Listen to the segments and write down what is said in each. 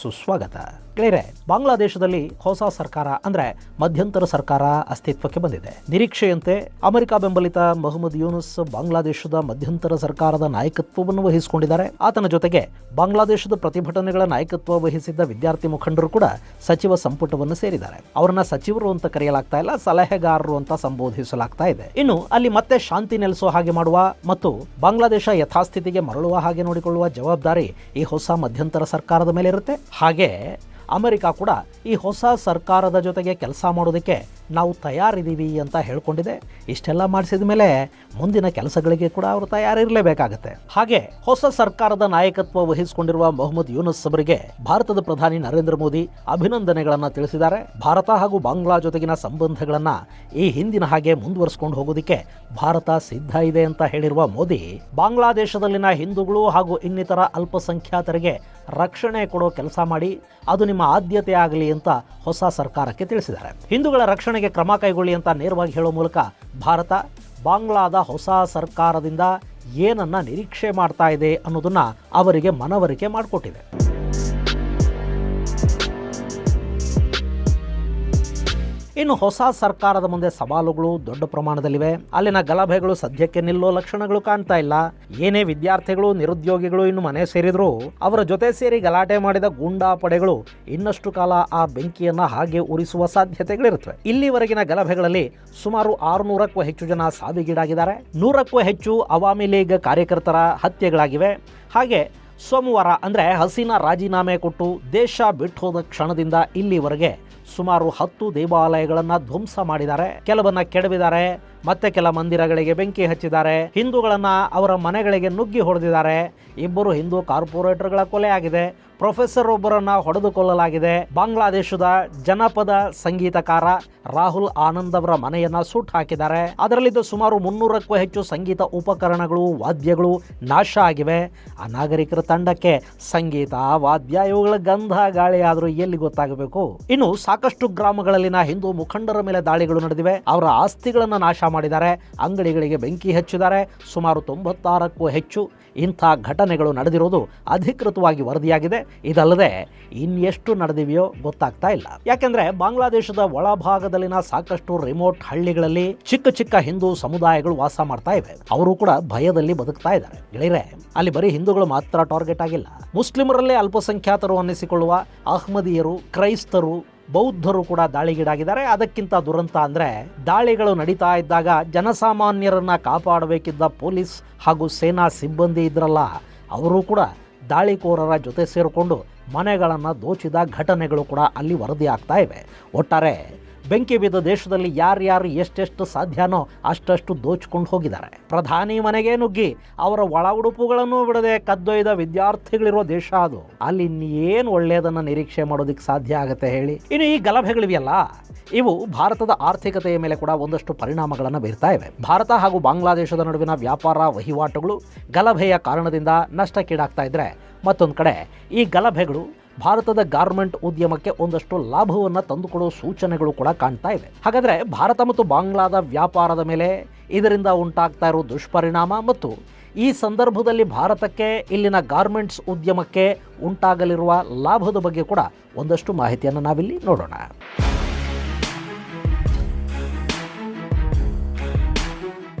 ಸುಸ್ವಾಗತ. ಗೆಳೆಯರೆ, ಬಾಂಗ್ಲಾದೇಶದಲ್ಲಿ ಹೊಸ ಸರ್ಕಾರ ಅಂದ್ರೆ ಮಧ್ಯಂತರ ಸರ್ಕಾರ ಅಸ್ತಿತ್ವಕ್ಕೆ ಬಂದಿದೆ. ನಿರೀಕ್ಷೆಯಂತೆ ಅಮೆರಿಕ ಬೆಂಬಲಿತ ಮೊಹಮ್ಮದ್ ಯೂನುಸ್ ಬಾಂಗ್ಲಾದೇಶದ ಮಧ್ಯಂತರ ಸರ್ಕಾರದ ನಾಯಕತ್ವವನ್ನು ವಹಿಸಿಕೊಂಡಿದ್ದಾರೆ. ಆತನ ಜೊತೆಗೆ ಬಾಂಗ್ಲಾದೇಶದ ಪ್ರತಿಭಟನೆಗಳ ನಾಯಕತ್ವ ವಹಿಸಿದ್ದ ವಿದ್ಯಾರ್ಥಿ ಮುಖಂಡರು ಕೂಡ ಸಚಿವ ಸಂಪುಟವನ್ನು ಸೇರಿದ್ದಾರೆ. ಅವರನ್ನ ಸಚಿವರು ಅಂತ ಕರೆಯಲಾಗ್ತಾ ಇಲ್ಲ, ಸಲಹೆಗಾರರು ಅಂತ ಸಂಬೋಧಿಸಲಾಗ್ತಾ ಇದೆ. ಇನ್ನು ಅಲ್ಲಿ ಮತ್ತೆ ಶಾಂತಿ ನೆಲೆಸೋ ಹಾಗೆ ಮಾಡುವ ಮತ್ತು ಬಾಂಗ್ಲಾದೇಶ ಯಥಾಸ್ಥಿತಿಗೆ ಮರಳುವ ಹಾಗೆ ನೋಡಿಕೊಳ್ಳುವ ಜವಾಬ್ದಾರಿ ಈ ಹೊಸ ಮಧ್ಯಂತರ ಸರ್ಕಾರದ ಮೇಲೆ ಇರುತ್ತೆ ಹಾಗೆ ಅಮೆರಿಕ ಕೂಡ ಈ ಹೊಸ ಸರ್ಕಾರದ ಜೊತೆಗೆ ಕೆಲಸ ಮಾಡೋದಕ್ಕೆ ನಾವು ತಯಾರಿದ್ದೀವಿ ಅಂತ ಹೇಳ್ಕೊಂಡಿದೆ. ಇಷ್ಟೆಲ್ಲ ಮಾಡಿಸಿದ ಮೇಲೆ ಮುಂದಿನ ಕೆಲಸಗಳಿಗೆ ಕೂಡ ಅವರು ತಯಾರಿರಲೇಬೇಕಾಗತ್ತೆ. ಹಾಗೆ ಹೊಸ ಸರ್ಕಾರದ ನಾಯಕತ್ವ ವಹಿಸಿಕೊಂಡಿರುವ ಮೊಹಮ್ಮದ್ ಯೂನಸ್ ಅವರಿಗೆ ಭಾರತದ ಪ್ರಧಾನಿ ನರೇಂದ್ರ ಮೋದಿ ಅಭಿನಂದನೆಗಳನ್ನು ತಿಳಿಸಿದ್ದಾರೆ. ಭಾರತ ಹಾಗೂ ಬಾಂಗ್ಲಾ ಜೊತೆಗಿನ ಸಂಬಂಧಗಳನ್ನು ಈ ಹಿಂದಿನ ಹಾಗೆ ಮುಂದುವರಿಸಿಕೊಂಡು ಹೋಗೋದಕ್ಕೆ ಭಾರತ ಸಿದ್ಧ ಇದೆ ಅಂತ ಹೇಳಿರುವ ಮೋದಿ, ಬಾಂಗ್ಲಾದೇಶದಲ್ಲಿನ ಹಿಂದೂಗಳು ಹಾಗೂ ಇನ್ನಿತರ ಅಲ್ಪಸಂಖ್ಯಾತರಿಗೆ ರಕ್ಷಣೆ ಕೊಡೋ ಕೆಲಸ ಮಾಡಿ, ಅದು ನಿಮ್ಮ ಆದ್ಯತೆ ಆಗಲಿ ಅಂತ ಹೊಸ ಸರ್ಕಾರಕ್ಕೆ ತಿಳಿಸಿದ್ದಾರೆ. ಹಿಂದೂಗಳ ರಕ್ಷಣೆಗೆ ಕ್ರಮ ಕೈಗೊಳ್ಳಿ ಅಂತ ನೇರವಾಗಿ ಹೇಳೋ ಮೂಲಕ ಭಾರತ, ಬಾಂಗ್ಲಾದ ಹೊಸ ಸರ್ಕಾರದಿಂದ ಏನನ್ನ ನಿರೀಕ್ಷೆ ಮಾಡ್ತಾ ಇದೆ ಅನ್ನೋದನ್ನ ಅವರಿಗೆ ಮನವರಿಕೆ ಮಾಡಿಕೊಟ್ಟಿದೆ. ಇನ್ನು ಹೊಸ ಸರ್ಕಾರದ ಮುಂದೆ ಸವಾಲುಗಳು ದೊಡ್ಡ ಪ್ರಮಾಣದಲ್ಲಿವೆ. ಅಲ್ಲಿನ ಗಲಭೆಗಳು ಸದ್ಯಕ್ಕೆ ನಿಲ್ಲೋ ಲಕ್ಷಣಗಳು ಕಾಣ್ತಾ ಇಲ್ಲ. ಏನೇ ವಿದ್ಯಾರ್ಥಿಗಳು, ನಿರುದ್ಯೋಗಿಗಳು ಇನ್ನು ಮನೆ ಸೇರಿದ್ರು ಅವರ ಜೊತೆ ಸೇರಿ ಗಲಾಟೆ ಮಾಡಿದ ಗೂಂಡಾ ಪಡೆಗಳು ಇನ್ನಷ್ಟು ಕಾಲ ಆ ಬೆಂಕಿಯನ್ನ ಹಾಗೆ ಉರಿಸುವ ಸಾಧ್ಯತೆಗಳಿರುತ್ತವೆ. ಇಲ್ಲಿವರೆಗಿನ ಗಲಭೆಗಳಲ್ಲಿ ಸುಮಾರು ಆರುನೂರಕ್ಕೂ ಹೆಚ್ಚು ಜನ ಸಾವಿಗೀಡಾಗಿದ್ದಾರೆ. ನೂರಕ್ಕೂ ಹೆಚ್ಚು ಅವಾಮಿ ಲೀಗ್ ಕಾರ್ಯಕರ್ತರ ಹತ್ಯೆಗಳಾಗಿವೆ. ಹಾಗೆ ಸೋಮವಾರ ಅಂದ್ರೆ ಹಸೀನಾ ರಾಜೀನಾಮೆ ಕೊಟ್ಟು ದೇಶ ಬಿಟ್ಟು ಹೋದ ಕ್ಷಣದಿಂದ ಇಲ್ಲಿವರೆಗೆ ಸುಮಾರು ಹತ್ತು ದೇವಾಲಯಗಳನ್ನ ಧ್ವಂಸ ಮಾಡಿದ್ದಾರೆ. ಕೆಲವನ್ನ ಕೆಡವಿದ್ದಾರೆ, ಮತ್ತೆ ಕೆಲ ಮಂದಿರಗಳಿಗೆ ಬೆಂಕಿ ಹಚ್ಚಿದ್ದಾರೆ. ಹಿಂದೂಗಳನ್ನ ಅವರ ಮನೆಗಳಿಗೆ ನುಗ್ಗಿ ಹೊಡೆದಿದ್ದಾರೆ. ಇಬ್ಬರು ಹಿಂದೂ ಕಾರ್ಪೊರೇಟರ್ಗಳ ಕೊಲೆ ಆಗಿದೆ ಪ್ರೊಫೆಸರ್ ಒಬ್ಬರನ್ನ ಹೊಡೆದುಕೊಳ್ಳಲಾಗಿದೆ. ಬಾಂಗ್ಲಾದೇಶದ ಜನಪದ ಸಂಗೀತಕಾರ ರಾಹುಲ್ ಆನಂದ್ ಅವರ ಮನೆಯನ್ನ ಸುಟ್ಟು ಹಾಕಿದ್ದಾರೆ. ಅದರಲ್ಲಿದ್ದ ಸುಮಾರು ಮುನ್ನೂರಕ್ಕೂ ಹೆಚ್ಚು ಸಂಗೀತ ಉಪಕರಣಗಳು, ವಾದ್ಯಗಳು ನಾಶ ಆಗಿವೆ. ಆ ನಾಗರಿಕರ ತಂಡಕ್ಕೆ ಸಂಗೀತ, ವಾದ್ಯ ಇವುಗಳ ಗಂಧ ಗಾಳಿ ಆದರೂ ಎಲ್ಲಿ ಗೊತ್ತಾಗಬೇಕು? ಇನ್ನು ಸಾಕಷ್ಟು ಗ್ರಾಮಗಳಲ್ಲಿನ ಹಿಂದೂ ಮುಖಂಡರ ಮೇಲೆ ದಾಳಿಗಳು ನಡೆದಿವೆ. ಅವರ ಆಸ್ತಿಗಳನ್ನು ನಾಶ ಮಾಡಿದ್ದಾರೆ. ಅಂಗಡಿಗಳಿಗೆ ಬೆಂಕಿ ಹಚ್ಚಿದ್ದಾರೆ. ಸುಮಾರು ತೊಂಬತ್ತಾರಕ್ಕೂ ಹೆಚ್ಚು ಇಂಥ ಘಟನೆಗಳು ನಡೆದಿರೋದು ಅಧಿಕೃತವಾಗಿ ವರದಿಯಾಗಿದೆ. ಇದಲ್ಲದೆ ಇನ್ನೆಷ್ಟು ನಡೆದಿವೆಯೋ ಗೊತ್ತಾಗ್ತಾ ಇಲ್ಲ. ಯಾಕೆಂದ್ರೆ ಬಾಂಗ್ಲಾದೇಶದ ಒಳಭಾಗದಲ್ಲಿನ ಸಾಕಷ್ಟು ರಿಮೋಟ್ ಹಳ್ಳಿಗಳಲ್ಲಿ ಚಿಕ್ಕ ಚಿಕ್ಕ ಹಿಂದೂ ಸಮುದಾಯಗಳು ವಾಸ ಮಾಡ್ತಾ ಇವೆ ಅವರು ಕೂಡ ಭಯದಲ್ಲಿ ಬದುಕ್ತಾ ಇದ್ದಾರೆ. ಗೆಳೆಯರೆ, ಅಲ್ಲಿ ಬರೀ ಹಿಂದೂಗಳು ಮಾತ್ರ ಟಾರ್ಗೆಟ್ ಆಗಿಲ್ಲ. ಮುಸ್ಲಿಮರಲ್ಲೇ ಅಲ್ಪಸಂಖ್ಯಾತರು ಅನ್ನಿಸಿಕೊಳ್ಳುವ ಅಹ್ಮದಿಯರು, ಕ್ರೈಸ್ತರು ಬೌದ್ಧರು ಕೂಡ ದಾಳಿಗೀಡಾಗಿದ್ದಾರೆ. ಅದಕ್ಕಿಂತ ದುರಂತ ಅಂದ್ರೆ ದಾಳಿಗಳು ನಡೀತಾ ಇದ್ದಾಗ ಜನಸಾಮಾನ್ಯರನ್ನ ಕಾಪಾಡಬೇಕಿದ್ದ ಪೊಲೀಸ್ ಹಾಗೂ ಸೇನಾ ಸಿಬ್ಬಂದಿ ಇದ್ರಲ್ಲ, ಅವರು ಕೂಡ ದಾಳಿಕೋರರ ಜೊತೆ ಸೇರಿಕೊಂಡು ಮನೆಗಳನ್ನು ದೋಚಿದ ಘಟನೆಗಳು ಕೂಡ ಅಲ್ಲಿ ವರದಿ ಆಗ್ತಾ ಇವೆ. ಒಟ್ಟಾರೆ ಬೆಂಕಿ ಬಿದ್ದ ದೇಶದಲ್ಲಿ ಯಾರ್ಯಾರು ಎಷ್ಟೆಷ್ಟು ಸಾಧ್ಯನೋ ಅಷ್ಟಷ್ಟು ದೋಚ್ಕೊಂಡು ಹೋಗಿದ್ದಾರೆ. ಪ್ರಧಾನಿ ಮನೆಗೆ ನುಗ್ಗಿ ಅವರ ಒಳ ಉಡುಪುಗಳನ್ನು ಬಿಡದೆ ಕದ್ದೊಯ್ದ ವಿದ್ಯಾರ್ಥಿಗಳಿರೋ ದೇಶ ಅದು. ಅಲ್ಲಿ ಇನ್ನೇನು ಒಳ್ಳೆಯದನ್ನ ನಿರೀಕ್ಷೆ ಮಾಡೋದಕ್ಕೆ ಸಾಧ್ಯ ಆಗತ್ತೆ ಹೇಳಿ? ಇನ್ನು ಈ ಗಲಭೆಗಳಿವೆಯಲ್ಲ? ಇವು ಭಾರತದ ಆರ್ಥಿಕತೆಯ ಮೇಲೆ ಕೂಡ ಒಂದಷ್ಟು ಪರಿಣಾಮಗಳನ್ನು ಬೀರ್ತಾ ಇವೆ. ಭಾರತ ಹಾಗೂ ಬಾಂಗ್ಲಾದೇಶದ ನಡುವಿನ ವ್ಯಾಪಾರ ವಹಿವಾಟುಗಳು ಗಲಭೆಯ ಕಾರಣದಿಂದ ನಷ್ಟಕ್ಕೀಡಾಗ್ತಾ ಇದ್ದರೆ ಮತ್ತೊಂದು ಕಡೆ ಈ ಗಲಭೆಗಳು ಭಾರತದ ಗಾರ್ಮೆಂಟ್ ಉದ್ಯಮಕ್ಕೆ ಒಂದಷ್ಟು ಲಾಭವನ್ನು ತಂದುಕೊಡುವ ಸೂಚನೆಗಳು ಕೂಡ ಕಾಣ್ತಾ ಇವೆ. ಹಾಗಾದರೆ ಭಾರತ ಮತ್ತು ಬಾಂಗ್ಲಾದ ವ್ಯಾಪಾರದ ಮೇಲೆ ಇದರಿಂದ ಉಂಟಾಗ್ತಾ ಇರೋ ದುಷ್ಪರಿಣಾಮ ಮತ್ತು ಈ ಸಂದರ್ಭದಲ್ಲಿ ಭಾರತಕ್ಕೆ ಇಲ್ಲಿನ ಗಾರ್ಮೆಂಟ್ಸ್ ಉದ್ಯಮಕ್ಕೆ ಉಂಟಾಗಲಿರುವ ಲಾಭದ ಬಗ್ಗೆ ಕೂಡ ಒಂದಷ್ಟು ಮಾಹಿತಿಯನ್ನು ನಾವಿಲ್ಲಿ ನೋಡೋಣ.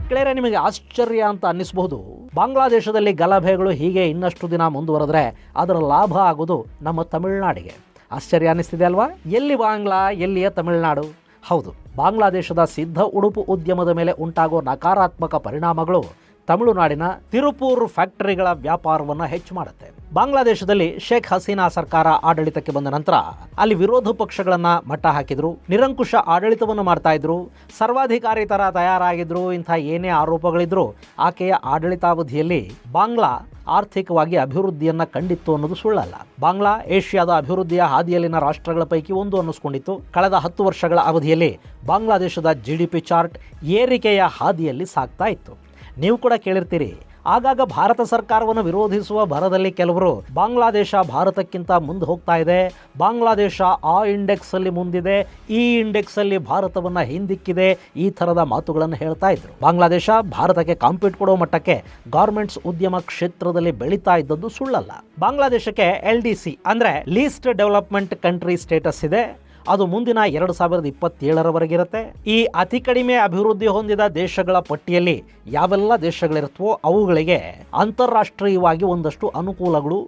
ಗೆಳೆಯರೆ, ನಿಮಗೆ ಆಶ್ಚರ್ಯ ಅಂತ ಅನ್ನಿಸಬಹುದು. ಬಾಂಗ್ಲಾದೇಶದಲ್ಲಿ ಗಲಭೆಗಳು ಹೀಗೆ ಇನ್ನಷ್ಟು ದಿನ ಮುಂದುವರೆದ್ರೆ ಅದರ ಲಾಭ ಆಗೋದು ನಮ್ಮ ತಮಿಳುನಾಡಿಗೆ. ಆಶ್ಚರ್ಯ ಅನ್ನಿಸ್ತಿದೆ ಅಲ್ವಾ? ಎಲ್ಲಿ ಬಾಂಗ್ಲಾ, ಎಲ್ಲಿಯ ತಮಿಳುನಾಡು? ಹೌದು, ಬಾಂಗ್ಲಾದೇಶದ ಸಿದ್ಧ ಉಡುಪು ಉದ್ಯಮದ ಮೇಲೆ ಉಂಟಾಗೋ ನಕಾರಾತ್ಮಕ ಪರಿಣಾಮಗಳು ತಮಿಳುನಾಡಿನ ತಿರುಪೂರ್ ಫ್ಯಾಕ್ಟರಿಗಳ ವ್ಯಾಪಾರವನ್ನು ಹೆಚ್ಚು ಮಾಡುತ್ತೆ. ಬಾಂಗ್ಲಾದೇಶದಲ್ಲಿ ಶೇಖ್ ಹಸೀನಾ ಸರ್ಕಾರ ಆಡಳಿತಕ್ಕೆ ಬಂದ ನಂತರ ಅಲ್ಲಿ ವಿರೋಧ ಪಕ್ಷಗಳನ್ನ ಮಟ್ಟ ಹಾಕಿದ್ರು, ನಿರಂಕುಶ ಆಡಳಿತವನ್ನು ಮಾಡ್ತಾ ಇದ್ರು ಸರ್ವಾಧಿಕಾರಿ ತರ ತಯಾರಾಗಿದ್ರು, ಇಂಥ ಏನೇ ಆರೋಪಗಳಿದ್ರು, ಆಕೆಯ ಆಡಳಿತಾವಧಿಯಲ್ಲಿ ಬಾಂಗ್ಲಾ ಆರ್ಥಿಕವಾಗಿ ಅಭಿವೃದ್ಧಿಯನ್ನ ಕಂಡಿತ್ತು ಅನ್ನೋದು ಸುಳ್ಳಲ್ಲ. ಬಾಂಗ್ಲಾ ಏಷ್ಯಾದ ಅಭಿವೃದ್ಧಿಯ ಹಾದಿಯಲ್ಲಿನ ರಾಷ್ಟ್ರಗಳ ಪೈಕಿ ಒಂದು ಅನ್ನಿಸ್ಕೊಂಡಿತ್ತು. ಕಳೆದ ಹತ್ತು ವರ್ಷಗಳ ಅವಧಿಯಲ್ಲಿ ಬಾಂಗ್ಲಾದೇಶದ ಜಿ ಡಿ ಪಿ ಚಾರ್ಟ್ ಏರಿಕೆಯ ಹಾದಿಯಲ್ಲಿ ಸಾಗ್ತಾ ಇತ್ತು. ನೀವು ಕೂಡ ಕೇಳಿರ್ತೀರಿ. ಆಗಾಗ ಭಾರತ ಸರ್ಕಾರವನ್ನು ವಿರೋಧಿಸುವ ಭರದಲ್ಲಿ ಕೆಲವರು ಬಾಂಗ್ಲಾದೇಶ ಭಾರತಕ್ಕಿಂತ ಮುಂದೆ ಹೋಗ್ತಾ ಇದೆ. ಬಾಂಗ್ಲಾದೇಶ ಆ ಇಂಡೆಕ್ಸಲ್ಲಿ ಮುಂದಿದೆ. ಈ ಇಂಡೆಕ್ಸಲ್ಲಿ ಭಾರತವನ್ನು ಹಿಂದಿಕ್ಕಿದೆ. ಈ ಥರದ ಮಾತುಗಳನ್ನು ಹೇಳ್ತಾ ಇದ್ರು. ಬಾಂಗ್ಲಾದೇಶ ಭಾರತಕ್ಕೆ ಕಾಂಪೀಟ್ ಕೊಡೋ ಮಟ್ಟಕ್ಕೆ ಗಾರ್ಮೆಂಟ್ಸ್ ಉದ್ಯಮ ಕ್ಷೇತ್ರದಲ್ಲಿ ಬೆಳೀತಾ ಇದ್ದದ್ದು ಸುಳ್ಳಲ್ಲ. ಬಾಂಗ್ಲಾದೇಶಕ್ಕೆ ಎಲ್ ಡಿ ಸಿ ಅಂದರೆ ಲೀಸ್ಟ್ ಡೆವಲಪ್ಮೆಂಟ್ ಕಂಟ್ರಿ ಸ್ಟೇಟಸ್ ಇದೆ. ಅದು ಮುಂದಿನ ಎರಡು ಸಾವಿರದ ಇಪ್ಪತ್ತೇಳರವರೆಗಿರುತ್ತೆ. ಈ ಅತಿ ಕಡಿಮೆ ಅಭಿವೃದ್ಧಿ ಹೊಂದಿದ ದೇಶಗಳ ಪಟ್ಟಿಯಲ್ಲಿ ಯಾವೆಲ್ಲ ದೇಶಗಳಿರುತ್ತವೋ ಅವುಗಳಿಗೆ ಅಂತಾರಾಷ್ಟ್ರೀಯವಾಗಿ ಒಂದಷ್ಟು ಅನುಕೂಲಗಳು,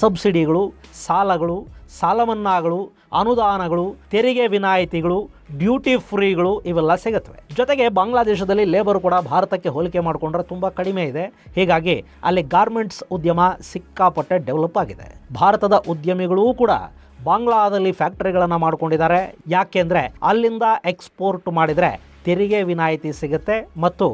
ಸಬ್ಸಿಡಿಗಳು, ಸಾಲಗಳು, ಸಾಲಮನ್ನಾಗಳು, ಅನುದಾನಗಳು, ತೆರಿಗೆ ವಿನಾಯಿತಿಗಳು, ಡ್ಯೂಟಿ ಫ್ರೀಗಳು ಇವೆಲ್ಲ ಸಿಗುತ್ತವೆ. ಜೊತೆಗೆ ಬಾಂಗ್ಲಾದೇಶದಲ್ಲಿ ಲೇಬರ್ ಕೂಡ ಭಾರತಕ್ಕೆ ಹೋಲಿಕೆ ಮಾಡಿಕೊಂಡ್ರೆ ತುಂಬ ಕಡಿಮೆ ಇದೆ. ಹೀಗಾಗಿ ಅಲ್ಲಿ ಗಾರ್ಮೆಂಟ್ಸ್ ಉದ್ಯಮ ಸಿಕ್ಕಾಪಟ್ಟೆ ಡೆವಲಪ್ ಆಗಿದೆ. ಭಾರತದ ಉದ್ಯಮಿಗಳೂ ಕೂಡ ಬಾಂಗ್ಲಾದಲ್ಲಿ ಫ್ಯಾಕ್ಟರಿಗಳನ್ನು ಮಾಡ್ಕೊಂಡಿದ್ದಾರೆ. ಯಾಕೆಂದರೆ ಅಲ್ಲಿಂದ ಎಕ್ಸ್ಪೋರ್ಟ್ ಮಾಡಿದರೆ ತೆರಿಗೆ ವಿನಾಯಿತಿ ಸಿಗುತ್ತೆ ಮತ್ತು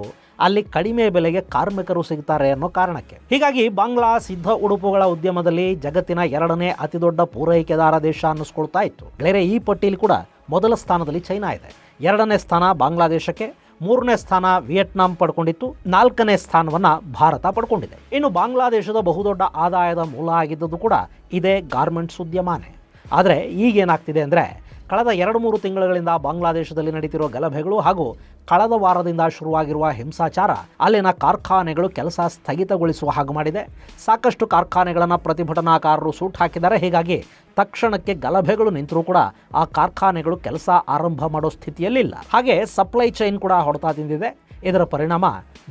ಅಲ್ಲಿ ಕಡಿಮೆ ಬೆಲೆಗೆ ಕಾರ್ಮಿಕರು ಸಿಗ್ತಾರೆ ಅನ್ನೋ ಕಾರಣಕ್ಕೆ. ಹೀಗಾಗಿ ಬಾಂಗ್ಲಾ ಸಿದ್ಧ ಉಡುಪುಗಳ ಉದ್ಯಮದಲ್ಲಿ ಜಗತ್ತಿನ ಎರಡನೇ ಅತಿದೊಡ್ಡ ಪೂರೈಕೆದಾರ ದೇಶ ಅನ್ನಿಸ್ಕೊಳ್ತಾ ಇತ್ತು. ಬೇರೆ ಈ ಪಟ್ಟಿಯಲ್ಲಿ ಕೂಡ ಮೊದಲ ಸ್ಥಾನದಲ್ಲಿ ಚೈನಾ ಇದೆ. ಎರಡನೇ ಸ್ಥಾನ ಬಾಂಗ್ಲಾದೇಶಕ್ಕೆ, ಮೂರನೇ ಸ್ಥಾನ ವಿಯೆಟ್ನಾಂ ಪಡ್ಕೊಂಡಿತ್ತು, ನಾಲ್ಕನೇ ಸ್ಥಾನವನ್ನು ಭಾರತ ಪಡ್ಕೊಂಡಿದೆ. ಇನ್ನು ಬಾಂಗ್ಲಾದೇಶದ ಬಹುದೊಡ್ಡ ಆದಾಯದ ಮೂಲ ಆಗಿದ್ದದ್ದು ಕೂಡ ಇದೇ ಗಾರ್ಮೆಂಟ್ಸ್ ಉದ್ಯಮನೇ. ಆದರೆ ಈಗೇನಾಗ್ತಿದೆ ಅಂದರೆ ಕಳೆದ ಎರಡು ಮೂರು ತಿಂಗಳುಗಳಿಂದ ಬಾಂಗ್ಲಾದೇಶದಲ್ಲಿ ನಡೀತಿರುವ ಗಲಭೆಗಳು ಹಾಗೂ ಕಳೆದ ವಾರದಿಂದ ಶುರುವಾಗಿರುವ ಹಿಂಸಾಚಾರ ಅಲ್ಲಿನ ಕಾರ್ಖಾನೆಗಳು ಕೆಲಸ ಸ್ಥಗಿತಗೊಳಿಸುವ ಹಾಗೆ ಮಾಡಿದೆ. ಸಾಕಷ್ಟು ಕಾರ್ಖಾನೆಗಳನ್ನು ಪ್ರತಿಭಟನಾಕಾರರು ಸೂಟ್ ಹಾಕಿದ್ದಾರೆ. ಹೀಗಾಗಿ ತಕ್ಷಣಕ್ಕೆ ಗಲಭೆಗಳು ನಿಂತರೂ ಕೂಡ ಆ ಕಾರ್ಖಾನೆಗಳು ಕೆಲಸ ಆರಂಭ ಮಾಡೋ ಸ್ಥಿತಿಯಲ್ಲಿಲ್ಲ. ಹಾಗೆ ಸಪ್ಲೈ ಚೈನ್ ಕೂಡ ಹೊಡೆತ ತಿಂದಿದೆ. ಇದರ ಪರಿಣಾಮ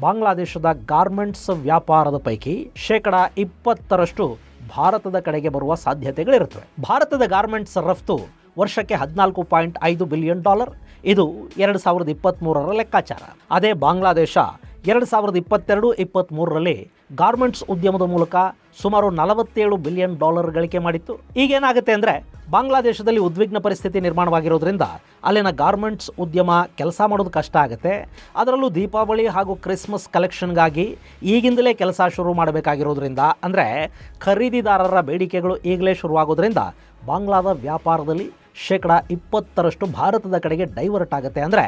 ಬಾಂಗ್ಲಾದೇಶದ ಗಾರ್ಮೆಂಟ್ಸ್ ವ್ಯಾಪಾರದ ಪೈಕಿ ಶೇಕಡ ಇಪ್ಪತ್ತರಷ್ಟು ಭಾರತದ ಕಡೆಗೆ ಬರುವ ಸಾಧ್ಯತೆಗಳಿರುತ್ತವೆ. ಭಾರತದ ಗಾರ್ಮೆಂಟ್ಸ್ ರಫ್ತು ವರ್ಷಕ್ಕೆ ಹದಿನಾಲ್ಕು ಪಾಯಿಂಟ್ ಐದು ಬಿಲಿಯನ್ ಡಾಲರ್ ಇದು ಎರಡು ಸಾವಿರದ ಇಪ್ಪತ್ತ್ಮೂರರ ಲೆಕ್ಕಾಚಾರ. ಅದೇ ಬಾಂಗ್ಲಾದೇಶ ಎರಡು ಸಾವಿರದ ಇಪ್ಪತ್ತೆರಡು ಇಪ್ಪತ್ತ್ಮೂರರಲ್ಲಿ ಗಾರ್ಮೆಂಟ್ಸ್ ಉದ್ಯಮದ ಮೂಲಕ ಸುಮಾರು ನಲವತ್ತೇಳು ಬಿಲಿಯನ್ ಡಾಲರ್ ಗಳಿಕೆ ಮಾಡಿತ್ತು. ಈಗೇನಾಗುತ್ತೆ ಅಂದರೆ ಬಾಂಗ್ಲಾದೇಶದಲ್ಲಿ ಉದ್ವಿಗ್ನ ಪರಿಸ್ಥಿತಿ ನಿರ್ಮಾಣವಾಗಿರೋದ್ರಿಂದ ಅಲ್ಲಿನ ಗಾರ್ಮೆಂಟ್ಸ್ ಉದ್ಯಮ ಕೆಲಸ ಮಾಡೋದು ಕಷ್ಟ ಆಗುತ್ತೆ. ಅದರಲ್ಲೂ ದೀಪಾವಳಿ ಹಾಗೂ ಕ್ರಿಸ್ಮಸ್ ಕಲೆಕ್ಷನ್ಗಾಗಿ ಈಗಿಂದಲೇ ಕೆಲಸ ಶುರು ಮಾಡಬೇಕಾಗಿರೋದ್ರಿಂದ ಅಂದರೆ ಖರೀದಿದಾರರ ಬೇಡಿಕೆಗಳು ಈಗಲೇ ಶುರುವಾಗೋದ್ರಿಂದ ಬಾಂಗ್ಲಾದ ವ್ಯಾಪಾರದಲ್ಲಿ ಶೇಕಡ ಇಪ್ಪತ್ತರಷ್ಟು ಭಾರತದ ಕಡೆಗೆ ಡೈವರ್ಟ್ ಆಗುತ್ತೆ. ಅಂದರೆ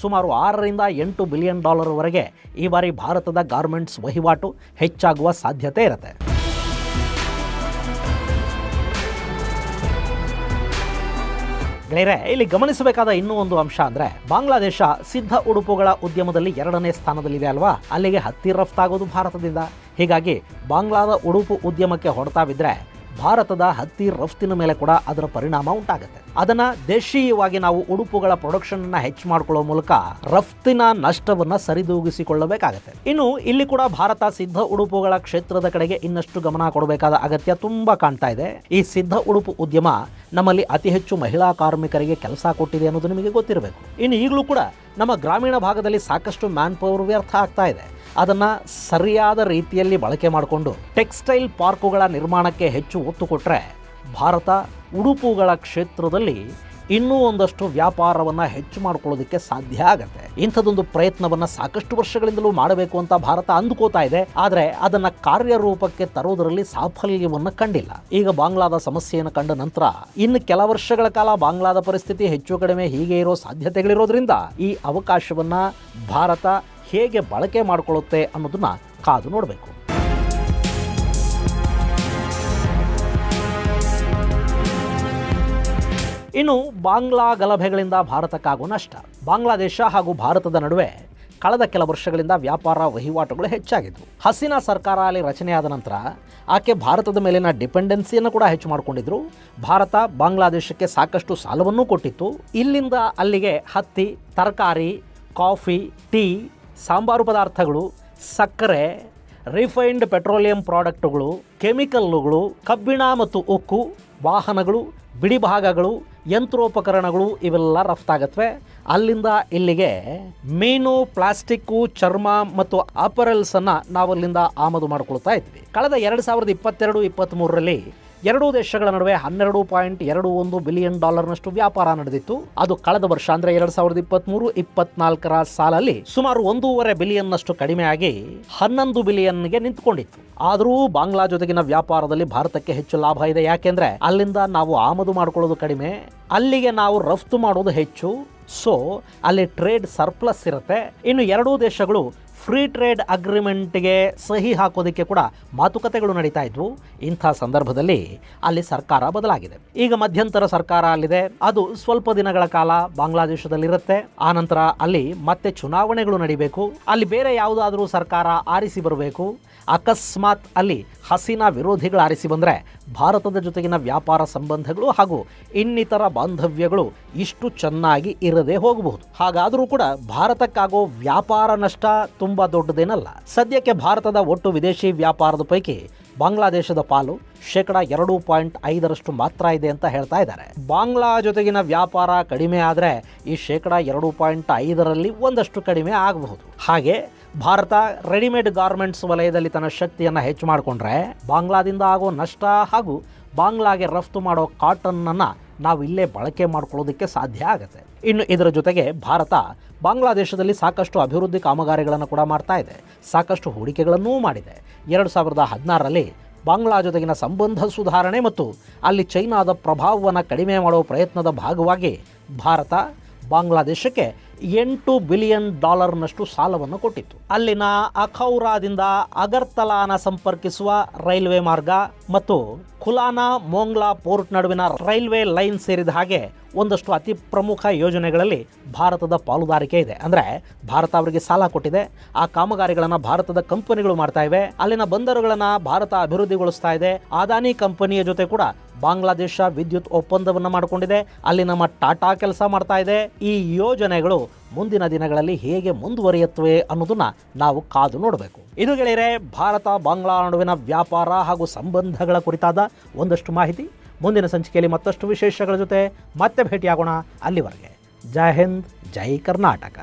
ಸುಮಾರು ಆರರಿಂದ ಎಂಟು ಬಿಲಿಯನ್ ಡಾಲರ್ವರೆಗೆ ಈ ಬಾರಿ ಭಾರತದ ಗಾರ್ಮೆಂಟ್ಸ್ ವಹಿವಾಟು ಹೆಚ್ಚಾಗುವ ಸಾಧ್ಯತೆ ಇರುತ್ತೆ. ಗೆಳೆಯರೆ, ಇಲ್ಲಿ ಗಮನಿಸಬೇಕಾದ ಇನ್ನೂ ಒಂದು ಅಂಶ ಅಂದ್ರೆ ಬಾಂಗ್ಲಾದೇಶ ಸಿದ್ಧ ಉಡುಪುಗಳ ಉದ್ಯಮದಲ್ಲಿ ಎರಡನೇ ಸ್ಥಾನದಲ್ಲಿದೆ ಅಲ್ವಾ? ಅಲ್ಲಿಗೆ ಹತ್ತಿ ರಫ್ತಾಗೋದು ಭಾರತದಿಂದ. ಹೀಗಾಗಿ ಬಾಂಗ್ಲಾದ ಉಡುಪು ಉದ್ಯಮಕ್ಕೆ ಹೊಡೆತ ಬಿದ್ದರೆ ಭಾರತದ ಹತ್ತಿ ರಫ್ತಿನ ಮೇಲೆ ಕೂಡ ಅದರ ಪರಿಣಾಮ ಉಂಟಾಗುತ್ತೆ. ಅದನ್ನ ದೇಶೀಯವಾಗಿ ನಾವು ಉಡುಪುಗಳ ಪ್ರೊಡಕ್ಷನ್ ಅನ್ನ ಹೆಚ್ಚು ಮಾಡಿಕೊಳ್ಳುವ ಮೂಲಕ ರಫ್ತಿನ ನಷ್ಟವನ್ನ ಸರಿದೂಗಿಸಿಕೊಳ್ಳಬೇಕಾಗತ್ತೆ. ಇನ್ನು ಇಲ್ಲಿ ಕೂಡ ಭಾರತ ಸಿದ್ಧ ಉಡುಪುಗಳ ಕ್ಷೇತ್ರದ ಕಡೆಗೆ ಇನ್ನಷ್ಟು ಗಮನ ಕೊಡಬೇಕಾದ ಅಗತ್ಯ ತುಂಬಾ ಕಾಣ್ತಾ ಇದೆ. ಈ ಸಿದ್ಧ ಉಡುಪು ಉದ್ಯಮ ನಮ್ಮಲ್ಲಿ ಅತಿ ಹೆಚ್ಚು ಮಹಿಳಾ ಕಾರ್ಮಿಕರಿಗೆ ಕೆಲಸ ಕೊಟ್ಟಿದೆ ಅನ್ನೋದು ನಿಮಗೆ ಗೊತ್ತಿರಬೇಕು. ಇನ್ನು ಈಗಲೂ ಕೂಡ ನಮ್ಮ ಗ್ರಾಮೀಣ ಭಾಗದಲ್ಲಿ ಸಾಕಷ್ಟು ಮ್ಯಾನ್ ಪವರ್ ವ್ಯರ್ಥ ಆಗ್ತಾ ಇದೆ. ಅದನ್ನು ಸರಿಯಾದ ರೀತಿಯಲ್ಲಿ ಬಳಕೆ ಮಾಡಿಕೊಂಡು ಟೆಕ್ಸ್ಟೈಲ್ ಪಾರ್ಕುಗಳ ನಿರ್ಮಾಣಕ್ಕೆ ಹೆಚ್ಚು ಒತ್ತು ಕೊಟ್ಟರೆ ಭಾರತ ಉಡುಪುಗಳ ಕ್ಷೇತ್ರದಲ್ಲಿ ಇನ್ನೂ ಒಂದಷ್ಟು ವ್ಯಾಪಾರವನ್ನು ಹೆಚ್ಚು ಮಾಡ್ಕೊಳ್ಳೋದಕ್ಕೆ ಸಾಧ್ಯ ಆಗುತ್ತೆ. ಇಂಥದ್ದೊಂದು ಪ್ರಯತ್ನವನ್ನು ಸಾಕಷ್ಟು ವರ್ಷಗಳಿಂದಲೂ ಮಾಡಬೇಕು ಅಂತ ಭಾರತ ಅಂದುಕೋತಾ ಇದೆ. ಆದರೆ ಅದನ್ನು ಕಾರ್ಯರೂಪಕ್ಕೆ ತರೋದರಲ್ಲಿ ಸಾಫಲ್ಯವನ್ನು ಕಂಡಿಲ್ಲ. ಈಗ ಬಾಂಗ್ಲಾದ ಸಮಸ್ಯೆಯನ್ನು ಕಂಡ ನಂತರ ಇನ್ನು ಕೆಲ ವರ್ಷಗಳ ಕಾಲ ಬಾಂಗ್ಲಾದ ಪರಿಸ್ಥಿತಿ ಹೆಚ್ಚು ಕಡಿಮೆ ಹೀಗೆ ಇರೋ ಸಾಧ್ಯತೆಗಳಿರೋದ್ರಿಂದ ಈ ಅವಕಾಶವನ್ನು ಭಾರತ ಹೇಗೆ ಬಳಕೆ ಮಾಡಿಕೊಳ್ಳುತ್ತೆ ಅನ್ನೋದನ್ನು ಕಾದು ನೋಡಬೇಕು. ಇನ್ನು ಬಾಂಗ್ಲಾ ಗಲಭೆಗಳಿಂದ ಭಾರತಕ್ಕಾಗೋ ನಷ್ಟ. ಬಾಂಗ್ಲಾದೇಶ ಹಾಗೂ ಭಾರತದ ನಡುವೆ ಕಳೆದ ಕೆಲ ವರ್ಷಗಳಿಂದ ವ್ಯಾಪಾರ ವಹಿವಾಟುಗಳು ಹೆಚ್ಚಾಗಿದ್ದವು ಹಸೀನಾ ಸರ್ಕಾರ ಅಲ್ಲಿ ರಚನೆಯಾದ ನಂತರ ಆಕೆ ಭಾರತದ ಮೇಲಿನ ಡಿಪೆಂಡೆನ್ಸಿಯನ್ನು ಕೂಡ ಹೆಚ್ಚು ಮಾಡಿಕೊಂಡಿದ್ರು. ಭಾರತ ಬಾಂಗ್ಲಾದೇಶಕ್ಕೆ ಸಾಕಷ್ಟು ಸಾಲವನ್ನೂ ಕೊಟ್ಟಿತ್ತು. ಇಲ್ಲಿಂದ ಅಲ್ಲಿಗೆ ಹತ್ತಿ, ತರಕಾರಿ, ಕಾಫಿ, ಟೀ ಸಾಂಬಾರು ಪದಾರ್ಥಗಳು, ಸಕ್ಕರೆ ರಿಫೈನ್ಡ್ ಪೆಟ್ರೋಲಿಯಂ ಪ್ರಾಡಕ್ಟುಗಳು ಕೆಮಿಕಲ್ಲುಗಳು ಕಬ್ಬಿಣ ಮತ್ತು ಉಕ್ಕು, ವಾಹನಗಳು ಬಿಡಿಭಾಗಗಳು ಯಂತ್ರೋಪಕರಣಗಳು ಇವೆಲ್ಲ ರಫ್ತಾಗತ್ವೆ ಅಲ್ಲಿಂದ ಇಲ್ಲಿಗೆ ಮೀನು, ಪ್ಲಾಸ್ಟಿಕ್ಕು, ಚರ್ಮ ಮತ್ತು ಅಪರಲ್ಸನ್ನು ನಾವು ಅಲ್ಲಿಂದ ಆಮದು ಮಾಡಿಕೊಳ್ತಾ ಇದ್ವಿ. ಕಳೆದ ಎರಡು ಸಾವಿರದ ಇಪ್ಪತ್ತೆರಡು, ಇಪ್ಪತ್ತ್ಮೂರರಲ್ಲಿ ಎರಡೂ ದೇಶಗಳ ನಡುವೆ ಹನ್ನೆರಡು ಪಾಯಿಂಟ್ ಎರಡು ಒಂದು ಬಿಲಿಯನ್ ಡಾಲರ್ನಷ್ಟು ವ್ಯಾಪಾರ ನಡೆದಿತ್ತು. ಅದು ಕಳೆದ ವರ್ಷ ಅಂದ್ರೆ ಎರಡ್ ಸಾವಿರದ ಇಪ್ಪತ್ಮೂರು, ಇಪ್ಪತ್ನಾಲ್ಕರ ಸಾಲಲ್ಲಿ ಸುಮಾರು ಒಂದೂವರೆ ಬಿಲಿಯನ್ನಷ್ಟು ಕಡಿಮೆಯಾಗಿ ಹನ್ನೊಂದು ಬಿಲಿಯನ್ಗೆ ನಿಂತುಕೊಂಡಿತ್ತು. ಆದರೂ ಬಾಂಗ್ಲಾ ಜೊತೆಗಿನ ವ್ಯಾಪಾರದಲ್ಲಿ ಭಾರತಕ್ಕೆ ಹೆಚ್ಚು ಲಾಭ ಇದೆ. ಯಾಕೆಂದ್ರೆ ಅಲ್ಲಿಂದ ನಾವು ಆಮದು ಮಾಡಿಕೊಳ್ಳೋದು ಕಡಿಮೆ, ಅಲ್ಲಿಗೆ ನಾವು ರಫ್ತು ಮಾಡೋದು ಹೆಚ್ಚು. ಸೊ ಅಲ್ಲಿ ಟ್ರೇಡ್ ಸರ್ಪ್ಲಸ್ ಇರುತ್ತೆ. ಇನ್ನು ಎರಡೂ ದೇಶಗಳು ಫ್ರೀ ಟ್ರೇಡ್ ಅಗ್ರಿಮೆಂಟ್ಗೆ ಸಹಿ ಹಾಕೋದಕ್ಕೆ ಕೂಡ ಮಾತುಕತೆಗಳು ನಡೀತಾ ಇದ್ವು. ಇಂಥ ಸಂದರ್ಭದಲ್ಲಿ ಅಲ್ಲಿ ಸರ್ಕಾರ ಬದಲಾಗಿದೆ. ಈಗ ಮಧ್ಯಂತರ ಸರ್ಕಾರ ಅಲ್ಲಿದೆ. ಅದು ಸ್ವಲ್ಪ ದಿನಗಳ ಕಾಲ ಬಾಂಗ್ಲಾದೇಶದಲ್ಲಿರುತ್ತೆ. ಆನಂತರ ಅಲ್ಲಿ ಮತ್ತೆ ಚುನಾವಣೆಗಳು ನಡಿಬೇಕು. ಅಲ್ಲಿ ಬೇರೆ ಯಾವುದಾದ್ರೂ ಸರ್ಕಾರ ಆರಿಸಿ ಬರಬೇಕು. ಅಕಸ್ಮಾತ್ ಅಲ್ಲಿ ಹಸೀನಾ ವಿರೋಧಿಗಳು ಆರಿಸಿ ಬಂದರೆ ಭಾರತದ ಜೊತೆಗಿನ ವ್ಯಾಪಾರ ಸಂಬಂಧಗಳು ಹಾಗೂ ಇನ್ನಿತರ ಬಾಂಧವ್ಯಗಳು ಇಷ್ಟು ಚೆನ್ನಾಗಿ ಇರದೆ ಹೋಗಬಹುದು. ಹಾಗಾದರೂ ಕೂಡ ಭಾರತಕ್ಕಾಗೋ ವ್ಯಾಪಾರ ನಷ್ಟ ತುಂಬ ದೊಡ್ಡದೇನಲ್ಲ. ಸದ್ಯಕ್ಕೆ ಭಾರತದ ಒಟ್ಟು ವಿದೇಶಿ ವ್ಯಾಪಾರದ ಪೈಕಿ ಬಾಂಗ್ಲಾದೇಶದ ಪಾಲು ಶೇಕಡ ಎರಡು ಪಾಯಿಂಟ್ ಐದರಷ್ಟು ಮಾತ್ರ ಇದೆ ಅಂತ ಹೇಳ್ತಾ ಇದ್ದಾರೆ. ಬಾಂಗ್ಲಾ ಜೊತೆಗಿನ ವ್ಯಾಪಾರ ಕಡಿಮೆ ಆದರೆ ಈ ಶೇಕಡ ಎರಡು ಪಾಯಿಂಟ್ ಐದರಲ್ಲಿ ಒಂದಷ್ಟು ಕಡಿಮೆ ಆಗಬಹುದು. ಹಾಗೆ ಭಾರತ ರೆಡಿಮೇಡ್ ಗಾರ್ಮೆಂಟ್ಸ್ ವಲಯದಲ್ಲಿ ತನ್ನ ಶಕ್ತಿಯನ್ನು ಹೆಚ್ಚು ಮಾಡಿಕೊಂಡ್ರೆ ಬಾಂಗ್ಲಾದಿಂದ ಆಗೋ ನಷ್ಟ ಹಾಗೂ ಬಾಂಗ್ಲಾಗೆ ರಫ್ತು ಮಾಡೋ ಕಾಟನ್ನನ್ನು ನಾವು ಇಲ್ಲೇ ಬಳಕೆ ಮಾಡ್ಕೊಳ್ಳೋದಕ್ಕೆ ಸಾಧ್ಯ ಆಗುತ್ತೆ. ಇನ್ನು ಇದರ ಜೊತೆಗೆ ಭಾರತ ಬಾಂಗ್ಲಾದೇಶದಲ್ಲಿ ಸಾಕಷ್ಟು ಅಭಿವೃದ್ಧಿ ಕಾಮಗಾರಿಗಳನ್ನು ಕೂಡ ಮಾಡ್ತಾ ಇದೆ. ಸಾಕಷ್ಟು ಹೂಡಿಕೆಗಳನ್ನೂ ಮಾಡಿದೆ. ಎರಡು ಸಾವಿರದ ಹದಿನಾರರಲ್ಲಿ ಬಾಂಗ್ಲಾ ಜೊತೆಗಿನ ಸಂಬಂಧ ಸುಧಾರಣೆ ಮತ್ತು ಅಲ್ಲಿ ಚೈನಾದ ಪ್ರಭಾವವನ್ನು ಕಡಿಮೆ ಮಾಡುವ ಪ್ರಯತ್ನದ ಭಾಗವಾಗಿ ಭಾರತ ಬಾಂಗ್ಲಾದೇಶಕ್ಕೆ ಎಂಟು ಬಿಲಿಯನ್ ಡಾಲರ್ನಷ್ಟು ಸಾಲವನ್ನು ಕೊಟ್ಟಿತ್ತು. ಅಲ್ಲಿನ ಅಖೌರಾದಿಂದ ಅಗರ್ತಲಾನ ಸಂಪರ್ಕಿಸುವ ರೈಲ್ವೆ ಮಾರ್ಗ ಮತ್ತು ಖುಲಾನಾ ಮೋಂಗ್ಲಾ ಪೋರ್ಟ್ ನಡುವಿನ ರೈಲ್ವೆ ಲೈನ್ ಸೇರಿದ ಹಾಗೆ ಒಂದಷ್ಟು ಅತಿ ಪ್ರಮುಖ ಯೋಜನೆಗಳಲ್ಲಿ ಭಾರತದ ಪಾಲುದಾರಿಕೆ ಇದೆ. ಅಂದರೆ ಭಾರತ ಅವರಿಗೆ ಸಾಲ ಕೊಟ್ಟಿದೆ. ಆ ಕಾಮಗಾರಿಗಳನ್ನು ಭಾರತದ ಕಂಪನಿಗಳು ಮಾಡ್ತಾ ಇವೆ. ಅಲ್ಲಿನ ಬಂದರುಗಳನ್ನು ಭಾರತ ಅಭಿವೃದ್ಧಿಗೊಳಿಸ್ತಾ ಇದೆ. ಅದಾನಿ ಕಂಪನಿಯ ಜೊತೆ ಕೂಡ ಬಾಂಗ್ಲಾದೇಶ ವಿದ್ಯುತ್ ಒಪ್ಪಂದವನ್ನು ಮಾಡಿಕೊಂಡಿದೆ. ಅಲ್ಲಿ ನಮ್ಮ ಟಾಟಾ ಕೆಲಸ ಮಾಡ್ತಾ ಇದೆ. ಈ ಯೋಜನೆಗಳು ಮುಂದಿನ ದಿನಗಳಲ್ಲಿ ಹೇಗೆ ಮುಂದುವರಿಯುತ್ತವೆ ಅನ್ನೋದನ್ನ ನಾವು ಕಾದು ನೋಡಬೇಕು. ಇದು ಗೆಳೆಯರೆ, ಭಾರತ, ಬಾಂಗ್ಲಾ ನಡುವಿನ ವ್ಯಾಪಾರ ಹಾಗೂ ಸಂಬಂಧಗಳ ಕುರಿತಾದ ಒಂದಷ್ಟು ಮಾಹಿತಿ. ಮುಂದಿನ ಸಂಚಿಕೆಯಲ್ಲಿ ಮತ್ತಷ್ಟು ವಿಶೇಷಗಳ ಜೊತೆ ಮತ್ತೆ ಭೇಟಿಯಾಗೋಣ ಅಲ್ಲಿವರೆಗೆ. ಜೈ ಹಿಂದ್, ಜೈ ಕರ್ನಾಟಕ.